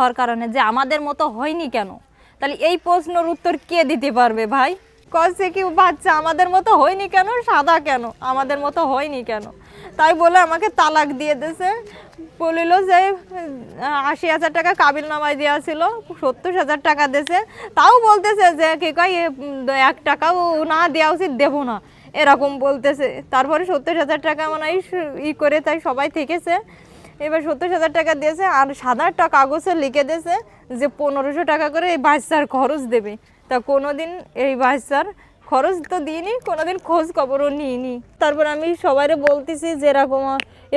হওয়ার কারণে যে আমাদের মতো হয়নি কেন? তাহলে এই প্রশ্নের উত্তর কে দিতে পারবে ভাই? কছে কি, বাচ্চা, আমাদের মতো হয়নি কেন? সাদা কেন? আমাদের মতো হয়নি কেন? তাই বলে আমাকে তালাক দিয়ে দিয়েছে। বলিল যে আশি হাজার টাকা কাবিল নামায় দেওয়া ছিল, সত্তর হাজার টাকা দিয়েছে। তাও বলতেছে যে, কি কয় এক টাকাও না দেওয়া উচিত, দেবো না। এরকম বলতেছে। তারপরে সত্তর হাজার টাকা মানে ই করে তাই সবাই থেকেছে। এবার সত্তর হাজার টাকা দিয়েছে আর সাদা একটা কাগজে লিখে দিয়েছে যে পনেরোশো টাকা করে এই বাচ্চার খরচ দেবে। তা কোনো দিন এই বাচ্চার খরচ তো দিইনি, কোনোদিন খোঁজ খবরও নিইনি। তারপর আমি সবাইরে বলতেছি যে এরকম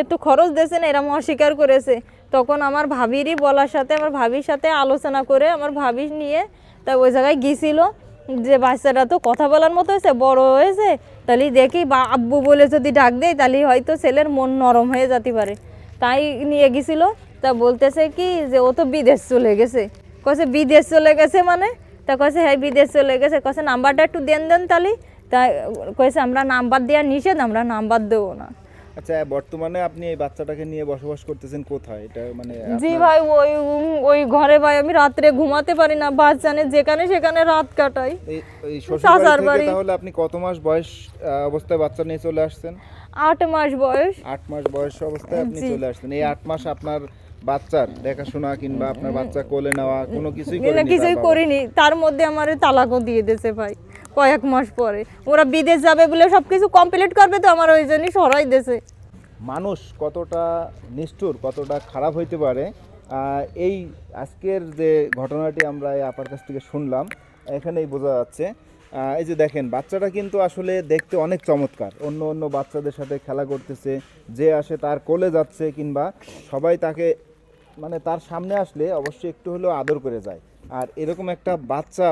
একটু খরচ দিয়েছে না, এরকম অস্বীকার করেছে। তখন আমার ভাবিরই বলার সাথে, আমার ভাবির সাথে আলোচনা করে আমার ভাবি নিয়ে তা ওই জায়গায় গিয়েছিল যে বাচ্চাটা তো কথা বলার মতো হয়েছে, বড় হয়েছে। তাহলে দেখি বা আব্বু বলে যদি ডাক দেয়, তাহলে হয়তো ছেলের মন নরম হয়ে যেতে পারে। তাই নিয়ে গেছিল। তা বলতেছে কি যে, ও তো বিদেশ চলে গেছে। কছে বিদেশ চলে গেছে মানে? তা কছে হ্যাঁ বিদেশ চলে গেছে। কছে নাম্বারটা একটু দেন দেন তাহলে তা কয়েছে আমরা নাম্বার দেওয়া নিষেধ, আমরা নাম্বার দেবো না। আচ্ছা বর্তমানে আপনি এই বাচ্চাটাকে নিয়ে বসবাস করতেছেন কোথায়? এটা মানে জি ভাই ওই ওই ঘরে ভাই আমি রাত্রে ঘুমাতে পারি না বাচ্চানে যেখানে সেখানে রাত কাটাই। এই শ্বশুর বাড়ি। তাহলে আপনি কত মাস বয়স অবস্থায় বাচ্চা নিয়ে চলে আসছেন? আট মাস বয়স। আট মাস বয়স অবস্থায় আপনি চলে আসছেন। এই আট মাস আপনার বাচ্চার দেখাশোনা কিংবা আপনার বাচ্চা কোলে নেওয়া কোনো কিছুই না কিছুই করিনি। তার মধ্যে আমার তালাকও দিয়ে দিয়েছে ভাই কয়েক মাস পরে। ওরা বিদেশ যাবে বলে সব কিছু কমপ্লিট করবে তো আমার ওই জন্যই সরাই দিয়েছে। মানুষ কতটা নিষ্ঠুর, কতটা খারাপ হইতে পারে এই আজকের যে ঘটনাটি আমরা এই আপার কাছ থেকে শুনলাম, এখানেই বোঝা যাচ্ছে। এই যে দেখেন, বাচ্চাটা কিন্তু আসলে দেখতে অনেক চমৎকার। অন্য অন্য বাচ্চাদের সাথে খেলা করতেছে, যে আসে তার কোলে যাচ্ছে কিংবা সবাই তাকে মানে তার সামনে আসলে অবশ্যই একটু হলেও আদর করে যায়। আর এরকম একটা বাচ্চা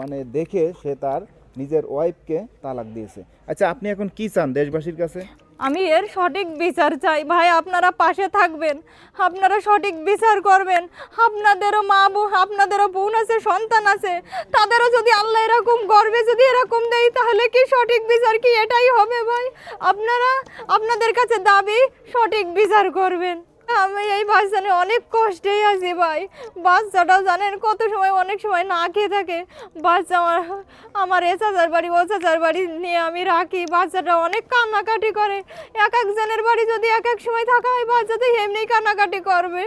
মানে দেখে সে তার নিজের ওয়াইফকে তালাক দিয়েছে। আচ্ছা আপনি এখন কি চান দেশবাসীর কাছে? আমি এর সঠিক বিচার চাই। ভাই, আপনারা পাশে থাকবেন। আপনারা সঠিক বিচার করবেন। আপনাদেরও মা বোন আপনাদেরও বোন আছে, সন্তান আছে। তাদেরও যদি আল্লাহ এরকম গর্বে যদি এরকম দেয়, তাহলে কি সঠিক বিচার কি? এটাই হবে ভাই। আপনারা আপনাদের কাছে দাবি, সঠিক বিচার করবেন। আমি এই বাচ্চানে অনেক কষ্টেই আছি ভাই। বাচ্চাটা জানেন কত সময় অনেক সময় না খেয়ে থাকে। বাচ্চা আমার আমার এ চাচার বাড়ি, ও চাচার বাড়ি নিয়ে আমি রাখি। বাচ্চাটা অনেক কান্নাকাটি করে। এক একজনের বাড়ি যদি এক এক সময় থাকা হয়, বাচ্চা তো এমনি কান্নাকাটি করবে।